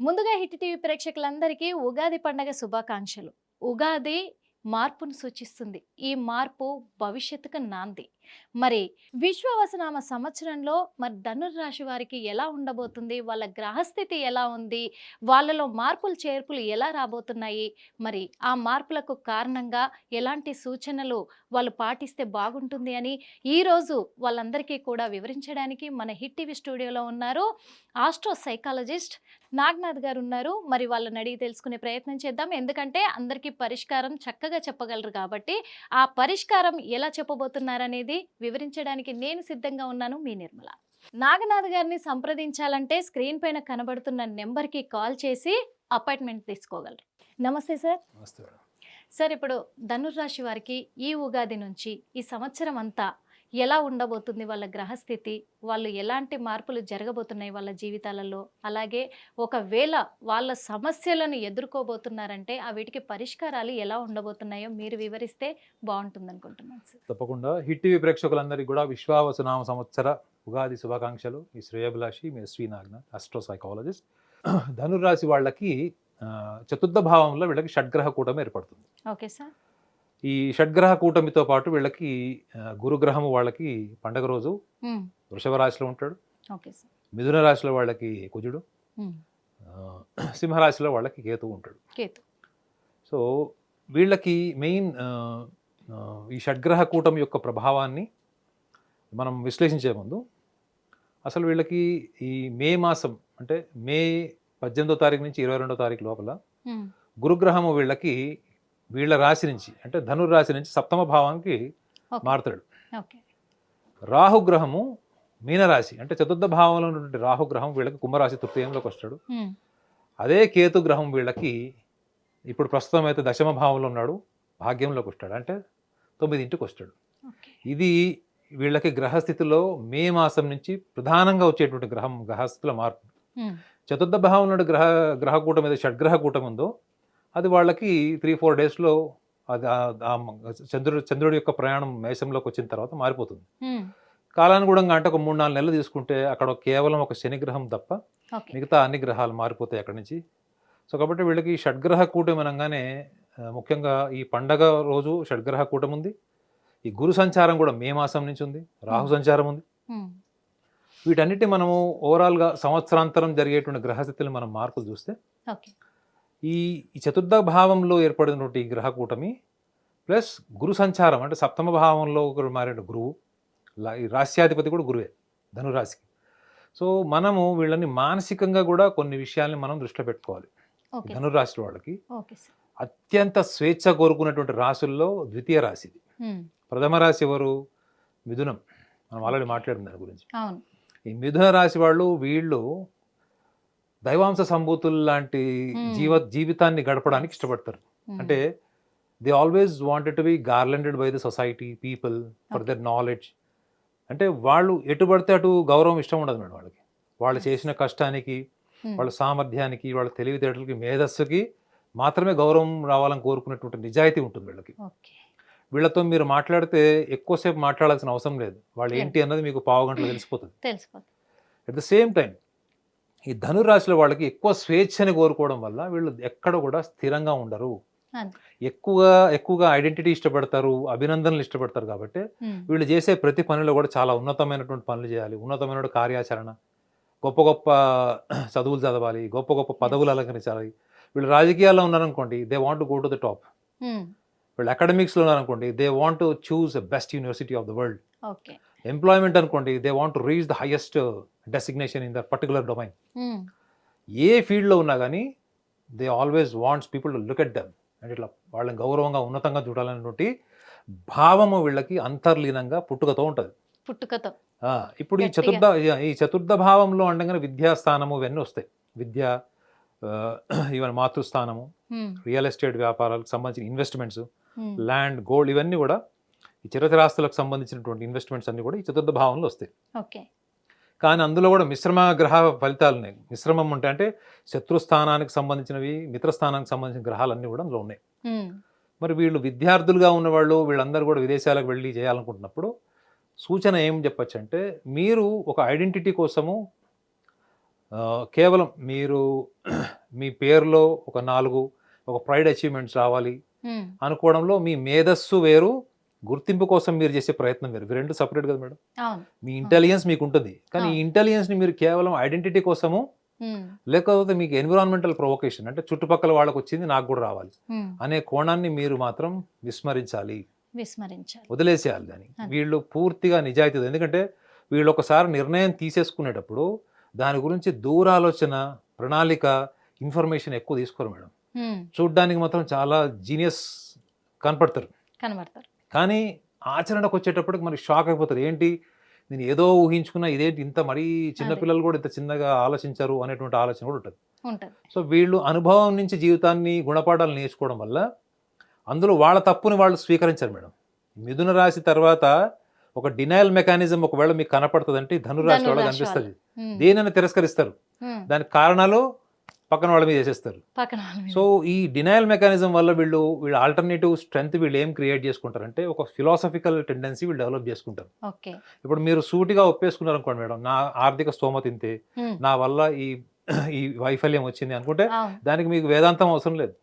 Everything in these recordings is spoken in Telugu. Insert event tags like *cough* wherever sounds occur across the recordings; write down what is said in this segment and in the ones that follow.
ముందుగా హిట్ టీవీ ప్రేక్షకులందరికీ ఉగాది పండగ శుభాకాంక్షలు. ఉగాది మార్పును సూచిస్తుంది. ఈ మార్పు భవిష్యత్తుకు నాంది. మరి విశ్వవసనామ సంవత్సరంలో మరి ధనుర్రాశి వారికి ఎలా ఉండబోతుంది? వాళ్ళ గ్రహస్థితి ఎలా ఉంది? వాళ్ళలో మార్పులు చేర్పులు ఎలా రాబోతున్నాయి? మరి ఆ మార్పులకు కారణంగా ఎలాంటి సూచనలు వాళ్ళు పాటిస్తే బాగుంటుంది అని ఈరోజు వాళ్ళందరికీ కూడా వివరించడానికి మన హిట్ టీవీ స్టూడియోలో ఉన్నారు ఆస్ట్రో సైకాలజిస్ట్ నాగ్నాథ్ గారు ఉన్నారు. మరి వాళ్ళని అడిగి తెలుసుకునే ప్రయత్నం చేద్దాం. ఎందుకంటే అందరికీ పరిష్కారం చక్కగా చెప్పగలరు కాబట్టి ఆ పరిష్కారం ఎలా చెప్పబోతున్నారనేది వివరించడానికి నేను సిద్ధంగా ఉన్నాను మీ నిర్మల. నాగనాథ్ గారిని సంప్రదించాలంటే స్క్రీన్ పైన కనబడుతున్న నెంబర్కి కాల్ చేసి అపాయింట్మెంట్ తీసుకోగలరు. నమస్తే సార్. సార్ ఇప్పుడు ధనుర్రాశి వారికి ఈ ఉగాది నుంచి ఈ సంవత్సరం అంతా ఎలా ఉండబోతుంది వాళ్ళ గ్రహస్థితి వాళ్ళు ఎలాంటి మార్పులు జరగబోతున్నాయి వాళ్ళ జీవితాలలో అలాగే ఒకవేళ వాళ్ళ సమస్యలను ఎదుర్కోబోతున్నారంటే ఆ వీటికి పరిష్కారాలు ఎలా ఉండబోతున్నాయో మీరు వివరిస్తే బాగుంటుంది అనుకుంటున్నాను సార్. తప్పకుండా. హిట్ టీవీ ప్రేక్షకులందరికీ కూడా విశ్వావసునామ సంవత్సర ఉగాది శుభాకాంక్షలు. ఈ శ్రేయభిలాషి మీ శ్రీ నాగన అస్ట్రో సైకాలజిస్ట్ ధనుర్రాశి వాళ్ళకి చతుర్థ భావంలో వీళ్ళకి షడ్గ్రహ కూటమి ఏర్పడుతుంది. Okay sir. ఈ షడ్గ్రహ కూటమితో పాటు వీళ్ళకి గురుగ్రహము వాళ్ళకి పండగ రోజు వృషభ రాశిలో ఉంటాడు. మిథున రాశిలో వాళ్ళకి కుజుడు. సింహరాశిలో వాళ్ళకి కేతువు ఉంటాడు. కేతు. సో వీళ్ళకి మెయిన్ ఈ షడ్గ్రహ కూటమి యొక్క ప్రభావాన్ని మనం విశ్లేషించే ముందు అసలు వీళ్ళకి ఈ మే మాసం అంటే మే పద్దెనిమిదో తారీఖు నుంచి ఇరవై రెండో తారీఖు లోపల గురుగ్రహము వీళ్ళకి వీళ్ళ రాశి నుంచి అంటే ధనుర్ రాశి నుంచి సప్తమ భావానికి మారుతాడు. రాహుగ్రహము మీనరాశి అంటే చతుర్థ భావంలో ఉన్నటువంటి రాహుగ్రహం వీళ్ళకి కుంభరాశి తృతీయంలోకి వస్తాడు. అదే కేతు గ్రహం వీళ్ళకి ఇప్పుడు ప్రస్తుతం అయితే దశమ భావంలో ఉన్నాడు భాగ్యంలోకి వస్తాడు అంటే తొమ్మిదింటికి వస్తాడు. ఇది వీళ్ళకి గ్రహస్థితిలో మే మాసం నుంచి ప్రధానంగా వచ్చేటువంటి గ్రహం గ్రహస్థితుల మార్పు. చతుర్థ భావం నుండి గ్రహ గ్రహ కూటం ఏదో షడ్గ్రహ కూటం ఉందో అది వాళ్ళకి త్రీ ఫోర్ డేస్లో అది చంద్రుడు చంద్రుడి యొక్క ప్రయాణం మేషంలోకి వచ్చిన తర్వాత మారిపోతుంది. కాలానుగుణంగా అంటే ఒక మూడు నాలుగు నెలలు తీసుకుంటే అక్కడ కేవలం ఒక శని గ్రహం తప్ప మిగతా అన్ని గ్రహాలు మారిపోతాయి అక్కడి నుంచి. సో కాబట్టి వీళ్ళకి షడ్గ్రహ కూటమి అనగానే ముఖ్యంగా ఈ పండగ రోజు షడ్గ్రహ కూటమి ఉంది. ఈ గురు సంచారం కూడా మే మాసం నుంచి ఉంది రాహు సంచారం ఉంది. వీటన్నిటి మనము ఓవరాల్గా సంవత్సరాంతరం జరిగేటువంటి గ్రహస్థితులు మనం మార్పులు చూస్తే ఈ చతుర్థ భావంలో ఏర్పడినటువంటి ఈ గ్రహ కూటమి ప్లస్ గురు సంచారం అంటే సప్తమ భావంలో ఒకరు మారిన గురువు రాస్యాధిపతి కూడా గురువే ధనురాశికి. సో మనము వీళ్ళని మానసికంగా కూడా కొన్ని విషయాల్ని మనం దృష్టిలో పెట్టుకోవాలి. ధనురాశి వాళ్ళకి అత్యంత స్వేచ్ఛ కోరుకున్నటువంటి రాశుల్లో ద్వితీయ రాశి ఇది. ఉమ్, ప్రథమ రాశి ఎవరు? మిథునం. మనం ఆల్రెడీ మాట్లాడిన దాని గురించి. ఈ మిథున రాశి వాళ్ళు వీళ్ళు దైవాంశ సంభూతులు లాంటి Hmm. జీవ జీవితాన్ని గడపడానికి ఇష్టపడతారు. ఉమ్, అంటే they always wanted to be garlanded by the society people for their knowledge. అంటే వాళ్ళు ఎటు పడితే అటు గౌరవం ఇష్టం ఉండదు మేడం వాళ్ళకి. వాళ్ళు. చేసిన కష్టానికి ఉమ్, వాళ్ళ సామర్థ్యానికి వాళ్ళ తెలివితేటలకి మేధస్సుకి మాత్రమే గౌరవం రావాలని కోరుకునేటువంటి నిజాయితీ ఉంటుంది వీళ్ళకి. వీళ్ళతో మీరు మాట్లాడితే ఎక్కువసేపు మాట్లాడాల్సిన అవసరం లేదు. వాళ్ళు ఏంటి అన్నది మీకు పావు గంటలో తెలిసిపోతుంది. తెలిసిపోతుంది. అట్ ద సేమ్ టైం ఈ ధనురాశిలో వాళ్ళకి ఎక్కువ స్వేచ్ఛని కోరుకోవడం వల్ల వీళ్ళు ఎక్కడ కూడా స్థిరంగా ఉండరు. ఎక్కువగా ఎక్కువగా ఐడెంటిటీ ఇష్టపడతారు అభినందనలు ఇష్టపడతారు కాబట్టి వీళ్ళు చేసే ప్రతి పనిలో కూడా చాలా ఉన్నతమైనటువంటి పనులు చేయాలి. ఉన్నతమైన కార్యాచరణ గొప్ప గొప్ప చదువులు చదవాలి గొప్ప గొప్ప పదవులు అలంకరించాలి. వీళ్ళు రాజకీయాల్లో ఉన్నారనుకోండి they want go to the top వీళ్ళు అకాడమిక్స్లో ఉన్నారనుకోండి they want to choose best university of the world employment అనుకోండి they want to reach the highest designation in the particular domain ఏ ఫీల్డ్లో ఉన్నా కానీ they always wants people to look at them అంటే ఇట్లా వాళ్ళని గౌరవంగా ఉన్నతంగా చూడాలనేటువంటి భావము వీళ్ళకి అంతర్లీనంగా పుట్టుకతో ఉంటుంది. పుట్టుకతో. ఇప్పుడు ఈ. చతుర్థ ఈ చతుర్థ భావంలో ఉండగానే విద్యాస్థానము ఇవన్నీ వస్తాయి. విద్య ఈవెన్ మాతృస్థానము ఉమ్, రియల్ ఎస్టేట్ వ్యాపారాలకు సంబంధించిన ఇన్వెస్ట్మెంట్స్ ఉమ్, ల్యాండ్ గోల్డ్ ఇవన్నీ కూడా ఈ చిరచరాస్తులకు సంబంధించినటువంటి ఇన్వెస్ట్మెంట్స్ అన్ని కూడా ఈ చతుర్థ భావంలో వస్తాయి. ఓకే. కానీ అందులో కూడా మిశ్రమ గ్రహ ఫలితాలు ఉన్నాయి. మిశ్రమం ఉంటాయి అంటే శత్రుస్థానానికి సంబంధించినవి మిత్రస్థానానికి సంబంధించిన గ్రహాలన్నీ కూడా అందులో ఉన్నాయి. మరి వీళ్ళు విద్యార్థులుగా ఉన్నవాళ్ళు వీళ్ళందరూ కూడా విదేశాలకు వెళ్ళి చేయాలనుకుంటున్నప్పుడు సూచన ఏం చెప్పచ్చు అంటే మీరు ఒక ఐడెంటిటీ కోసము కేవలం మీరు *clears throat* మీ పేరులో ఒక నాలుగు ఒక ప్రైడ్ అచీవ్మెంట్స్ రావాలి అనుకోవడంలో మీ మేధస్సు వేరు గుర్తింపు కోసం మీరు చేసే ప్రయత్నం వేరు ఇవి రెండు సపరేట్ కదా మేడం? మీ ఇంటెలిజెన్స్ మీకు ఉంటుంది కానీ ఈ అవును. ఇంటెలిజెన్స్ని మీరు కేవలం ఐడెంటిటీ కోసము లేకపోతే మీకు ఎన్విరాన్మెంటల్ ప్రొవొకేషన్ అంటే చుట్టుపక్కల వాళ్ళకి వచ్చింది నాకు కూడా రావాలి అనే కోణాన్ని మీరు మాత్రం విస్మరించాలి. విస్మరించాలి. వదిలేసేయాలి దాన్ని. వీళ్ళు పూర్తిగా నిజాయితీ ఎందుకంటే వీళ్ళు ఒకసారి నిర్ణయం తీసేసుకునేటప్పుడు దాని గురించి దూరాలోచన ప్రణాళిక ఇన్ఫర్మేషన్ ఎక్కువ తీసుకోరు మేడం. చూడ్డానికి మాత్రం చాలా జీనియస్ కనపడతారు. కనబడతారు. కానీ ఆచరణకు వచ్చేటప్పటికి మరి షాక్ అయిపోతారు. ఏంటి? నేను ఏదో ఊహించుకున్నా ఇదేంటి ఇంత మరీ చిన్నపిల్లలు కూడా ఇంత చిన్నగా ఆలోచించారు అనేటువంటి ఆలోచన కూడా ఉంటుంది. సో వీళ్ళు అనుభవం నుంచి జీవితాన్ని గుణపాఠాలు నేర్చుకోవడం వల్ల అందులో వాళ్ళ తప్పుని వాళ్ళు స్వీకరించారు మేడం. మిథున రాశి తర్వాత ఒక డినయల్ మెకానిజం ఒకవేళ మీకు కనపడుతుందంటే ధనురాశి వాళ్ళకి కనిపిస్తుంది దేనైనా తిరస్కరిస్తారు. దానికి కారణాలు పక్కన వాళ్ళ మీద చేసేస్తారు. సో ఈ డినయల్ మెకానిజం వల్ల వీళ్ళు వీళ్ళ ఆల్టర్నేటివ్ స్ట్రెంగ్త్ వీళ్ళు ఏం క్రియేట్ చేసుకుంటారంటే ఒక ఫిలాసఫికల్ టెండెన్సీ వీళ్ళు డెవలప్ చేసుకుంటారు. ఇప్పుడు మీరు సూటిగా ఒప్పేసుకున్నారు అనుకోండి మేడం నా ఆర్థిక స్తోమత ఇంతే నా వల్ల ఈ ఈ వైఫల్యం వచ్చింది అనుకుంటే దానికి మీకు వేదాంతం అవసరం లేదు.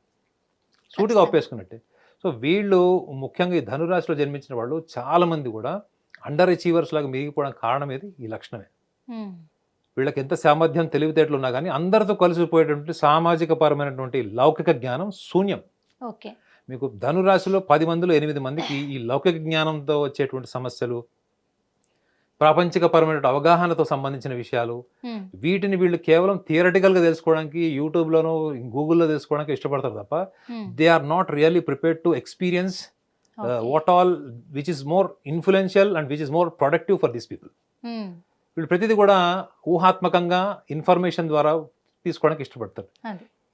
సూటిగా. ఒప్పేసుకున్నట్టే. సో వీళ్ళు ముఖ్యంగా ఈ ధనురాశిలో జన్మించిన వాళ్ళు చాలా మంది కూడా అండర్ అచీవర్స్ లాగా మిగిలిపోవడానికి కారణం ఏది? ఈ లక్షణమే. వీళ్ళకి ఎంత సామర్థ్యం తెలివితేటలు ఉన్నా కానీ అందరితో కలిసిపోయేటువంటి సామాజిక పరమైనటువంటి లౌకిక జ్ఞానం శూన్యం. ఓకే. మీకు ధనురాశిలో పది మందిలో ఎనిమిది మందికి ఈ లౌకిక జ్ఞానంతో వచ్చేటువంటి సమస్యలు ప్రాపంచికపరమైన అవగాహనతో సంబంధించిన విషయాలు వీటిని వీళ్ళు కేవలం థియరటికల్గా తెలుసుకోవడానికి యూట్యూబ్లోనూ గూగుల్లో తెలుసుకోవడానికి ఇష్టపడతారు తప్ప they are not really prepared to experience. What all which is more influential and which is more productive for these people. వీళ్ళు ప్రతిదీ కూడా ఊహాత్మకంగా ఇన్ఫర్మేషన్ ద్వారా తీసుకోవడానికి ఇష్టపడతారు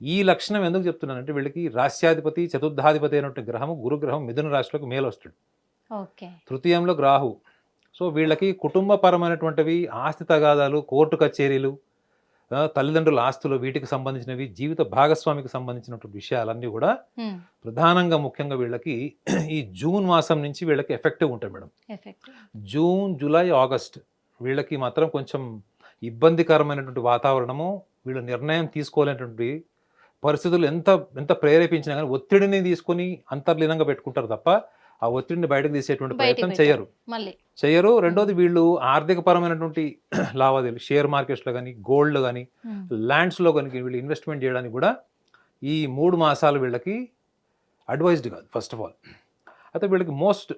ఈ లక్షణం ఎందుకు చెప్తున్నానంటే వీళ్ళకి రాస్యాధిపతి చతుర్థాధిపతి అయినటువంటి గ్రహము గురుగ్రహం మిథున రాశిలోకి మేలు వస్తాడు తృతీయంలో రాహు సో వీళ్ళకి కుటుంబపరమైనటువంటివి ఆస్తి తగాదాలు కోర్టు కచేరీలు తల్లిదండ్రుల ఆస్తులు వీటికి సంబంధించినవి జీవిత భాగస్వామికి సంబంధించినటువంటి విషయాలన్నీ కూడా ప్రధానంగా ముఖ్యంగా వీళ్ళకి ఈ జూన్ మాసం నుంచి వీళ్ళకి ఎఫెక్టివ్ ఉంటాయి మేడం. జూన్ జూలై ఆగస్ట్ వీళ్ళకి మాత్రం కొంచెం ఇబ్బందికరమైనటువంటి వాతావరణము వీళ్ళ నిర్ణయం తీసుకోలేనటువంటి పరిస్థితులు ఎంత ఎంత ప్రేరేపించినా కానీ ఒత్తిడిని తీసుకొని అంతర్లీనంగా పెట్టుకుంటారు తప్ప ఆ ఒత్తిడిని బయటకు తీసేటువంటి ప్రయత్నం. చేయరు మళ్ళీ. చేయరు రెండోది వీళ్ళు ఆర్థిక పరమైనటువంటి *clears throat* లావాదేవీలు షేర్ మార్కెట్స్లో కానీ గోల్డ్ కానీ ల్యాండ్స్లో కనుక వీళ్ళు ఇన్వెస్ట్మెంట్ చేయడానికి కూడా ఈ మూడు మాసాలు వీళ్ళకి అడ్వైజ్డ్ కాదు ఫస్ట్ ఆఫ్ ఆల్. అయితే వీళ్ళకి మోస్ట్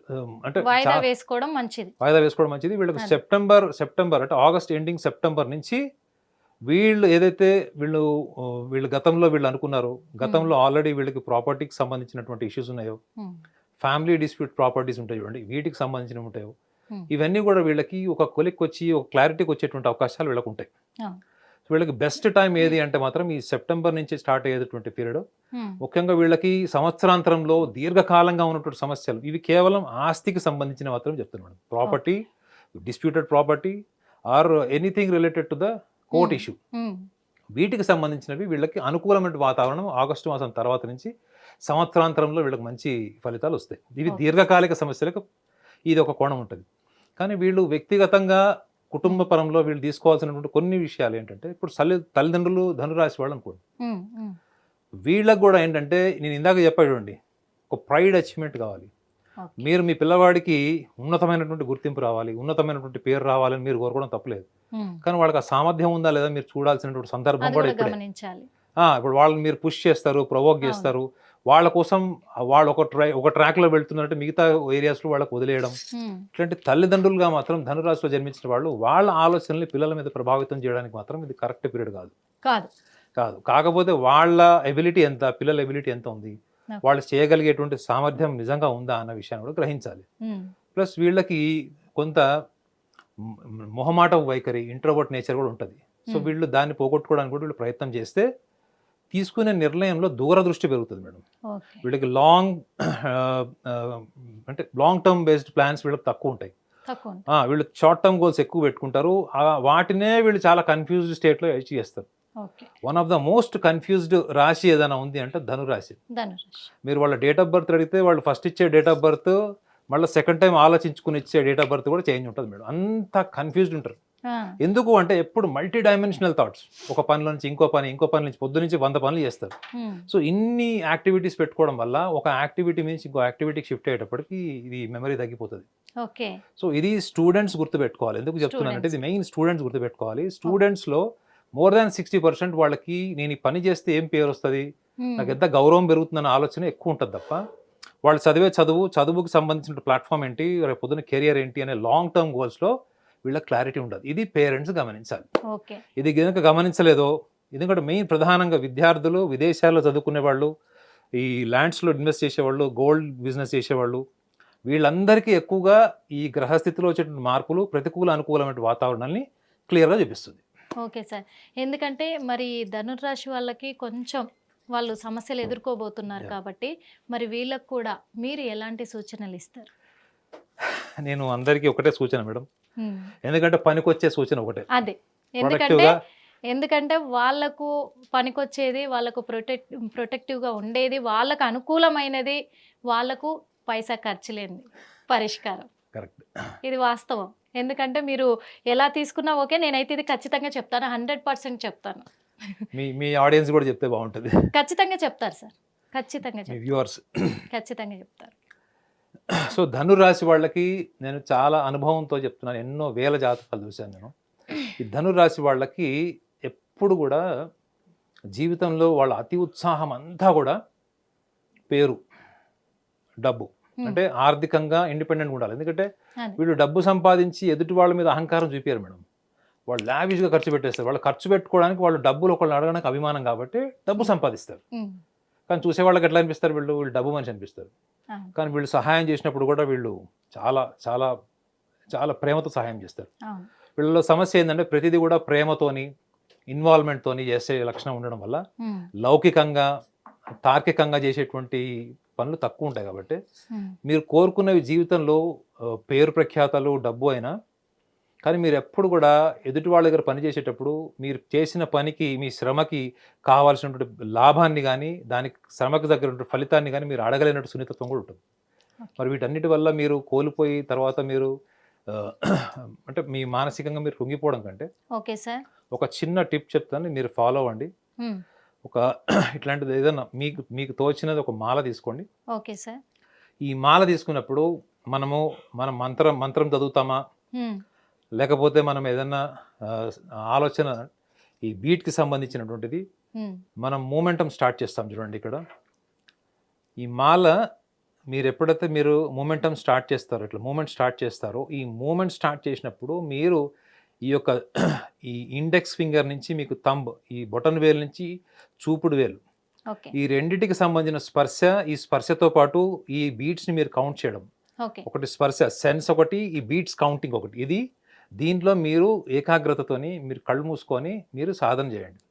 అంటే వాయిదా వేసుకోవడం మంచిది. వాయిదా వేసుకోవడం మంచిది. వీళ్ళకి. సెప్టెంబర్ సెప్టెంబర్ అంటే ఆగస్ట్ ఎండింగ్ సెప్టెంబర్ నుంచి వీళ్ళు ఏదైతే వీళ్ళు వీళ్ళు గతంలో వీళ్ళు అనుకున్నారో గతంలో ఆల్రెడీ వీళ్ళకి ప్రాపర్టీకి సంబంధించినటువంటి ఇష్యూస్ ఉన్నాయో ఫ్యామిలీ డిస్ప్యూట్ ప్రాపర్టీస్ ఉంటాయి చూడండి వీటికి సంబంధించినవి ఉంటాయో. ఇవన్నీ కూడా వీళ్ళకి ఒక కొలిక్ వచ్చి ఒక క్లారిటీకి వచ్చేటువంటి అవకాశాలు వీళ్ళకి ఉంటాయి. వీళ్ళకి బెస్ట్ టైం ఏది అంటే మాత్రం ఈ సెప్టెంబర్ నుంచి స్టార్ట్ అయ్యేటువంటి పీరియడ్ ఉమ్, ముఖ్యంగా వీళ్ళకి సంవత్సరాంతరంలో దీర్ఘకాలంగా ఉన్నటువంటి సమస్యలు. ఇవి కేవలం ఆస్తికి సంబంధించిన మాత్రం చెప్తున్నాను property disputed property or anything related to the court Hmm. Issue వీటికి సంబంధించినవి వీళ్ళకి అనుకూలమైన వాతావరణం ఆగస్టు మాసం తర్వాత నుంచి సంవత్సరాంతరంలో వీళ్ళకి మంచి ఫలితాలు వస్తాయి. ఇవి. దీర్ఘకాలిక సమస్యలకు ఇది ఒక కోణం ఉంటుంది. కానీ వీళ్ళు వ్యక్తిగతంగా కుటుంబ పరంలో వీళ్ళు తీసుకోవాల్సినటువంటి కొన్ని విషయాలు ఏంటంటే ఇప్పుడు తల్లి తల్లిదండ్రులు ధనురాశి వాళ్ళు అనుకోండి. వీళ్ళకి కూడా ఏంటంటే నేను ఇందాక చెప్పాడు ఒక ప్రైడ్ అచీవ్మెంట్ కావాలి. మీరు మీ పిల్లవాడికి ఉన్నతమైనటువంటి గుర్తింపు రావాలి ఉన్నతమైనటువంటి పేరు రావాలని మీరు కోరుకోవడం తప్పలేదు. కానీ వాళ్ళకి ఆ సామర్థ్యం ఉందా లేదా మీరు చూడాల్సినటువంటి సందర్భం కూడా ఇప్పుడే. ఇప్పుడు వాళ్ళని మీరు పుష్ చేస్తారు ప్రొవోక్. చేస్తారు. వాళ్ళ కోసం వాళ్ళు ఒక ట్రై ఒక ట్రాక్లో వెళ్తున్నారంటే మిగతా ఏరియాస్లో వాళ్ళకి వదిలేయడం. ఇట్లాంటి తల్లిదండ్రులుగా మాత్రం ధనురాశిలో జన్మించిన వాళ్ళు వాళ్ళ ఆలోచనల్ని పిల్లల మీద ప్రభావితం చేయడానికి మాత్రం ఇది కరెక్ట్ పీరియడ్ కాదు. కాదు. కాదు. కాకపోతే వాళ్ళ ఎబిలిటీ ఎంత పిల్లల ఎబిలిటీ ఎంత ఉంది. వాళ్ళు చేయగలిగేటువంటి సామర్థ్యం నిజంగా ఉందా అన్న విషయాన్ని కూడా గ్రహించాలి. ప్లస్ వీళ్ళకి కొంత మొహమాట వైఖరి ఇంట్రోవర్ట్ నేచర్ కూడా ఉంటుంది. సో. వీళ్ళు దాన్ని పోగొట్టుకోవడానికి కూడా వీళ్ళు ప్రయత్నం చేస్తే తీసుకునే నిర్ణయంలో దూరదృష్టి పెరుగుతుంది మేడం. వీళ్ళకి లాంగ్ అంటే లాంగ్ టర్మ్ బేస్డ్ ప్లాన్స్ వీళ్ళకి తక్కువ ఉంటాయి. వీళ్ళు షార్ట్ టర్మ్ గోల్స్ ఎక్కువ పెట్టుకుంటారు. వాటినే వీళ్ళు చాలా కన్ఫ్యూజ్డ్ స్టేట్లో అచీవ్ చేస్తారు. One of the most confused రాశి ఏదైనా ఉంది అంటే ధనురాశి. మీరు వాళ్ళ డేట్ ఆఫ్ బర్త్ అడిగితే వాళ్ళు ఫస్ట్ ఇచ్చే డేట్ ఆఫ్ బర్త్ మళ్ళీ సెకండ్ టైం ఆలోచించుకుని ఇచ్చే డేట్ ఆఫ్ బర్త్ కూడా చేంజ్ ఉంటుంది మేడం. అంత కన్ఫ్యూజ్డ్ ఉంటారు. ఎందుకు అంటే ఎప్పుడు మల్టీ డైమెన్షనల్ థాట్స్ ఒక పని నుంచి ఇంకో పని ఇంకో పని నుంచి పొద్దు నుంచి వంద పనులు చేస్తారు. సో ఇన్ని యాక్టివిటీస్ పెట్టుకోవడం వల్ల ఒక యాక్టివిటీ నుంచి ఇంకో యాక్టివిటీకి షిఫ్ట్ అయ్యేటప్పటికి ఇది మెమరీ తగ్గిపోతుంది. ఓకే. సో ఇది స్టూడెంట్స్ గుర్తుపెట్టుకోవాలి. ఎందుకు చెప్తున్నానంటే ఇది మెయిన్ స్టూడెంట్స్ గుర్తుపెట్టుకోవాలి. స్టూడెంట్స్లో మోర్ దాన్ సిక్స్టీ పర్సెంట్ వాళ్ళకి నేను ఈ పని చేస్తే ఏం పేరు వస్తుంది? నాకు ఎంత గౌరవం పెరుగుతుందన్న ఆలోచన ఎక్కువ ఉంటుంది తప్ప వాళ్ళు చదివే చదువు చదువుకు సంబంధించిన ప్లాట్ఫామ్ ఏంటి రేపు పొద్దున కెరియర్ ఏంటి అనే లాంగ్ టర్మ్ గోల్స్లో వీళ్ళకి క్లారిటీ ఉండదు. ఇది పేరెంట్స్ గమనించాలి. ఓకే. ఇది కనుక గమనించలేదో ఎందుకంటే మెయిన్ ప్రధానంగా విద్యార్థులు విదేశాల్లో చదువుకునే వాళ్ళు ఈ ల్యాండ్స్లో ఇన్వెస్ట్ చేసేవాళ్ళు గోల్డ్ బిజినెస్ చేసేవాళ్ళు వీళ్ళందరికీ ఎక్కువగా ఈ గ్రహస్థితిలో వచ్చేటువంటి మార్పులు ప్రతికూల అనుకూలమైన వాతావరణాన్ని క్లియర్గా చూపిస్తుంది. Okay sir. ఎందుకంటే మరి ధనుర్రాశి వాళ్ళకి కొంచెం వాళ్ళు సమస్యలు ఎదుర్కోబోతున్నారు. కాబట్టి మరి వీళ్ళకు కూడా మీరు ఎలాంటి సూచనలు ఇస్తారు? నేను అందరికీ ఒకటే సూచన మేడం. ఎందుకంటే పనికొచ్చే సూచన ఒకటే. అదే. ఎందుకంటే ఎందుకంటే వాళ్ళకు పనికొచ్చేది వాళ్ళకు ప్రొటెక్ట్ ప్రొటెక్టివ్గా ఉండేది వాళ్ళకు అనుకూలమైనది వాళ్ళకు పైసా ఖర్చు లేనిది పరిష్కారం. కరెక్ట్. ఇది వాస్తవం. ఎందుకంటే మీరు ఎలా తీసుకున్నా ఓకే నేనైతే ఇది ఖచ్చితంగా చెప్తాను హండ్రెడ్ పర్సెంట్ చెప్తాను. మీ మీ ఆడియన్స్ కూడా చెప్తే బాగుంటుంది. ఖచ్చితంగా చెప్తారు సార్. ఖచ్చితంగా వ్యూవర్స్ ఖచ్చితంగా చెప్తారు. సో ధనురాశి వాళ్ళకి నేను చాలా అనుభవంతో చెప్తున్నాను. ఎన్నో వేల జాతకాలు చూశాను నేను. ఈ ధనురాశి వాళ్ళకి ఎప్పుడు కూడా జీవితంలో వాళ్ళ అతి ఉత్సాహం అంతా కూడా పేరు డబ్బు. అంటే ఆర్థికంగా ఇండిపెండెంట్ ఉండాలి. ఎందుకంటే. వీళ్ళు డబ్బు సంపాదించి ఎదుటి వాళ్ళ మీద అహంకారం చూపారు మేడం. వాళ్ళు లావిష్గా ఖర్చు పెట్టేస్తారు. వాళ్ళు ఖర్చు పెట్టుకోవడానికి వాళ్ళు డబ్బులు ఒకళ్ళు అడగడానికి అభిమానం కాబట్టి డబ్బు సంపాదిస్తారు. కానీ చూసే వాళ్ళకి ఎట్లా అనిపిస్తారు వీళ్ళు? వీళ్ళు డబ్బు మనిషి అనిపిస్తారు. కానీ వీళ్ళు సహాయం చేసినప్పుడు కూడా వీళ్ళు చాలా చాలా చాలా ప్రేమతో సహాయం చేస్తారు. వీళ్ళలో సమస్య ఏంటంటే ప్రతిదీ కూడా ప్రేమతోని ఇన్వాల్వ్మెంట్తోని చేసే లక్షణం ఉండడం వల్ల లౌకికంగా తార్కికంగా చేసేటువంటి పనులు తక్కువ ఉంటాయి కాబట్టి మీరు కోరుకున్నవి జీవితంలో పేరు ప్రఖ్యాతలు డబ్బు అయినా కానీ మీరు ఎప్పుడు కూడా ఎదుటి వాళ్ళ దగ్గర పని చేసేటప్పుడు మీరు చేసిన పనికి మీ శ్రమకి కావాల్సినటువంటి లాభాన్ని కానీ దానికి శ్రమకు దగ్గర ఫలితాన్ని కానీ మీరు అడగలేనట్టు సున్నితత్వం కూడా ఉంటుంది. మరి వీటన్నిటి వల్ల మీరు కోల్పోయి తర్వాత మీరు అంటే మీ మానసికంగా మీరు కృంగిపోవడం కంటే ఓకే సార్. ఒక చిన్న టిప్ చెప్తాను మీరు ఫాలో అవ్వండి. ఒక *clears throat* ఇట్లాంటిది ఏదైనా మీకు మీకు తోచినది ఒక మాల తీసుకోండి. Okay sir. ఈ మాల తీసుకున్నప్పుడు మనము మనం మంత్రం మంత్రం చదువుతామా? లేకపోతే మనం ఏదన్నా ఆలోచన ఈ బీట్కి సంబంధించినటువంటిది మనం మూమెంటం స్టార్ట్ చేస్తాం చూడండి ఇక్కడ. ఈ మాల మీరు ఎప్పుడైతే మీరు మూమెంటం స్టార్ట్ చేస్తారో ఇట్లా మూమెంట్ స్టార్ట్ చేస్తారో ఈ మూమెంట్ స్టార్ట్ చేసినప్పుడు మీరు ఈ యొక్క *clears throat* ఈ ఇండెక్స్ ఫింగర్ నుంచి మీకు తంబ్ ఈ బొటన్ వేలు నుంచి చూపుడు వేలు. ఈ రెండిటికి సంబంధించిన స్పర్శ ఈ స్పర్శతో పాటు ఈ బీట్స్ని మీరు కౌంట్ చేయడం. ఒకటి స్పర్శ సెన్స్ ఒకటి ఈ బీట్స్ కౌంటింగ్ ఒకటి. ఇది దీంట్లో మీరు ఏకాగ్రతతోని మీరు కళ్ళు మూసుకొని మీరు సాధన చేయండి.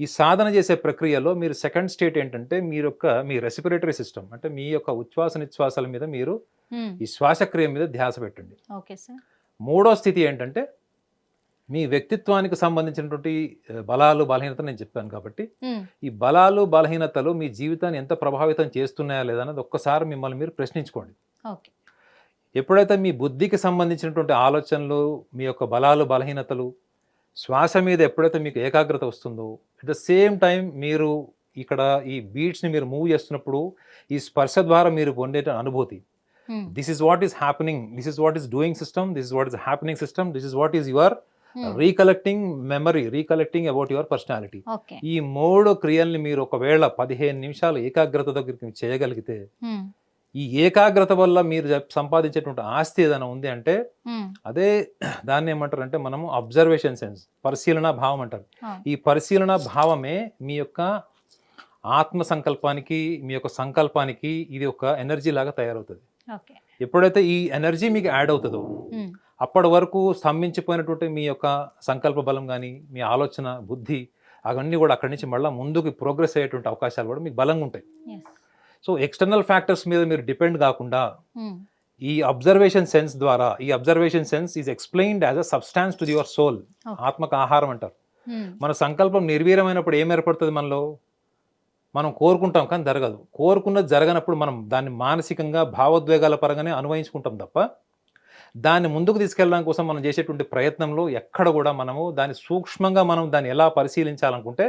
ఈ సాధన చేసే ప్రక్రియలో మీరు సెకండ్ స్టేట్ ఏంటంటే మీరు యొక్క మీ రెస్పిరేటరీ సిస్టమ్ అంటే మీ యొక్క ఉచ్ఛ్వాస నిశ్వాసాల మీద మీరు ఈ శ్వాసక్రియ మీద ధ్యాస పెట్టండి. Okay sir. మూడో స్థితి ఏంటంటే మీ వ్యక్తిత్వానికి సంబంధించినటువంటి బలాలు బలహీనత నేను చెప్పాను కాబట్టి ఈ బలాలు బలహీనతలు మీ జీవితాన్ని ఎంత ప్రభావితం చేస్తున్నాయా లేదా అన్నది ఒక్కసారి మిమ్మల్ని మీరు ప్రశ్నించుకోండి. ఓకే. ఎప్పుడైతే మీ బుద్ధికి సంబంధించినటువంటి ఆలోచనలు మీ యొక్క బలాలు బలహీనతలు శ్వాస మీద ఎప్పుడైతే మీకు ఏకాగ్రత వస్తుందో అట్ ద సేమ్ టైం మీరు ఇక్కడ ఈ బీట్స్ని మీరు మూవ్ చేస్తున్నప్పుడు ఈ స్పర్శ ద్వారా మీరు పొందే అనుభూతి. This is what is happening this is what is doing system this is what is happening system this is what is your recollecting memory recollecting about your personality ఈ మూడు క్రియల్ని మీరు ఒకవేళ పదిహేను నిమిషాలు ఏకాగ్రత దగ్గరికి చేయగలిగితే ఉమ్, ఈ ఏకాగ్రత వల్ల మీరు సంపాదించేటువంటి ఆస్తి ఏదైనా ఉంది అంటే అదే దాన్ని ఏమంటారు అంటే మనము అబ్జర్వేషన్ సెన్స్ పరిశీలన భావం అంటారు. ఈ పరిశీలన భావమే మీ యొక్క ఆత్మ సంకల్పానికి మీ యొక్క సంకల్పానికి ఇది ఒక ఎనర్జీ లాగా తయారవుతుంది. ఎప్పుడైతే ఈ ఎనర్జీ మీకు యాడ్ అవుతుందో అప్పటి వరకు స్తంభించిపోయినటువంటి మీ యొక్క సంకల్ప బలం కానీ మీ ఆలోచన బుద్ధి అవన్నీ కూడా అక్కడి నుంచి మళ్ళీ ముందుకు ప్రోగ్రెస్ అయ్యేటువంటి అవకాశాలు కూడా మీకు బలంగా ఉంటాయి. సో ఎక్స్టర్నల్ ఫ్యాక్టర్స్ మీద మీరు డిపెండ్ కాకుండా ఉమ్, ఈ అబ్జర్వేషన్ సెన్స్ ద్వారా ఈ observation sense is explained as a substance to your soul. ఆత్మకు ఆహారం అంటారు. ఉమ్, మన సంకల్పం నిర్వీర్యమైనప్పుడు ఏం ఏర్పడుతుంది మనలో? మనం కోరుకుంటాం కానీ జరగదు. కోరుకున్నది జరగనప్పుడు మనం దాన్ని మానసికంగా భావోద్వేగాల పరంగానే అనుభవించుకుంటాం తప్ప దాన్ని ముందుకు తీసుకెళ్ళడం కోసం మనం చేసేటువంటి ప్రయత్నంలో ఎక్కడ కూడా మనము దాన్ని సూక్ష్మంగా మనం దాన్ని ఎలా పరిశీలించాలనుకుంటే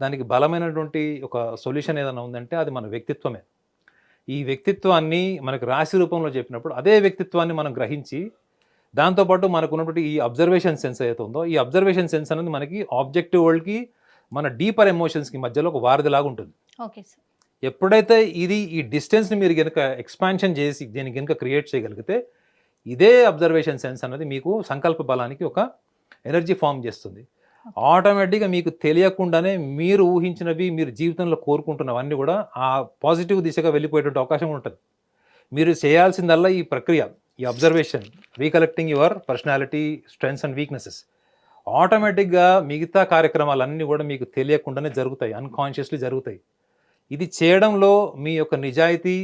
దానికి బలమైనటువంటి ఒక సొల్యూషన్ ఏదైనా ఉందంటే అది మన వ్యక్తిత్వమే. ఈ వ్యక్తిత్వాన్ని మనకు రాశి రూపంలో చెప్పినప్పుడు అదే వ్యక్తిత్వాన్ని మనం గ్రహించి దాంతోపాటు మనకు ఉన్నటువంటి ఈ అబ్జర్వేషన్ సెన్స్ ఏదైతే ఉందో ఈ అబ్జర్వేషన్ సెన్స్ అనేది మనకి ఆబ్జెక్టివ్ వరల్డ్కి మన డీపర్ ఎమోషన్స్కి మధ్యలో ఒక వారధిలాగా ఉంటుంది. Okay sir. ఎప్పుడైతే ఇది ఈ డిస్టెన్స్ని మీరు కనుక ఎక్స్పాన్షన్ చేసి దీన్ని కనుక క్రియేట్ చేయగలిగితే ఇదే అబ్జర్వేషన్ సెన్స్ అనేది మీకు సంకల్ప బలానికి ఒక ఎనర్జీ ఫామ్ చేస్తుంది. ఆటోమేటిక్గా మీకు తెలియకుండానే మీరు ఊహించినవి మీరు జీవితంలో కోరుకుంటున్నవన్నీ కూడా ఆ పాజిటివ్ దిశగా వెళ్ళిపోయేటువంటి అవకాశం ఉంటుంది. మీరు చేయాల్సిందల్లా ఈ ప్రక్రియ ఈ observation recollecting your personality strengths and weaknesses ఆటోమేటిక్గా మిగతా కార్యక్రమాలన్నీ కూడా మీకు తెలియకుండానే జరుగుతాయి అన్కాన్షియస్లీ జరుగుతాయి. ఇది చేయడంలో మీ యొక్క నిజాయితీ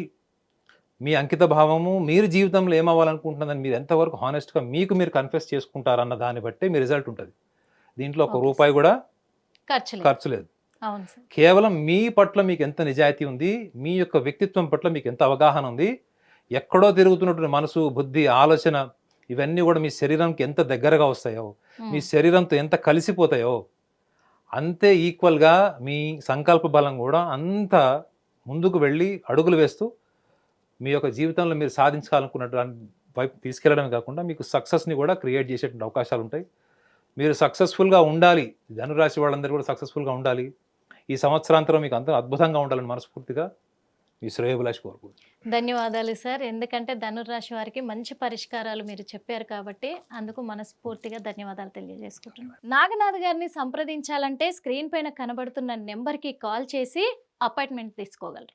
మీ అంకిత భావము మీరు జీవితంలో ఏమవ్వాలనుకుంటున్నదని మీరు ఎంతవరకు హానెస్ట్గా మీకు మీరు కన్ఫెస్ చేసుకుంటారన్న దాన్ని బట్టే మీ రిజల్ట్ ఉంటుంది. దీంట్లో ఒక రూపాయి కూడా ఖర్చు లేదు. కేవలం మీ పట్ల మీకు ఎంత నిజాయితీ ఉంది మీ యొక్క వ్యక్తిత్వం పట్ల మీకు ఎంత అవగాహన ఉంది ఎక్కడో తిరుగుతున్నటువంటి మనసు బుద్ధి ఆలోచన ఇవన్నీ కూడా మీ శరీరంకి ఎంత దగ్గరగా వస్తాయో మీ. శరీరంతో ఎంత కలిసిపోతాయో అంతే ఈక్వల్గా మీ సంకల్ప బలం కూడా అంత ముందుకు వెళ్ళి అడుగులు వేస్తూ మీ యొక్క జీవితంలో మీరు సాధించాలనుకున్నటువంటి వైపు తీసుకెళ్ళడమే కాకుండా మీకు సక్సెస్ని కూడా క్రియేట్ చేసేటువంటి అవకాశాలు ఉంటాయి మీరు సక్సెస్ఫుల్గా ఉండాలి ధనురాశి వాళ్ళందరూ కూడా సక్సెస్ఫుల్గా ఉండాలి. ఈ సంవత్సరాంతరం మీకు అంత అద్భుతంగా ఉండాలని మనస్ఫూర్తిగా మీ శ్రేయభిలాష్ కోరుకుంటున్నాను. ధన్యవాదాలు సార్. ఎందుకంటే ధనుర్రాశి వారికి మంచి పరిష్కారాలు మీరు చెప్పారు కాబట్టి అందుకు మనస్ఫూర్తిగా ధన్యవాదాలు తెలియజేసుకుంటున్నాను. నాగనాథ్ గారిని సంప్రదించాలంటే స్క్రీన్ పైన కనబడుతున్న నెంబర్కి కాల్ చేసి అపాయింట్మెంట్ తీసుకోగలరు.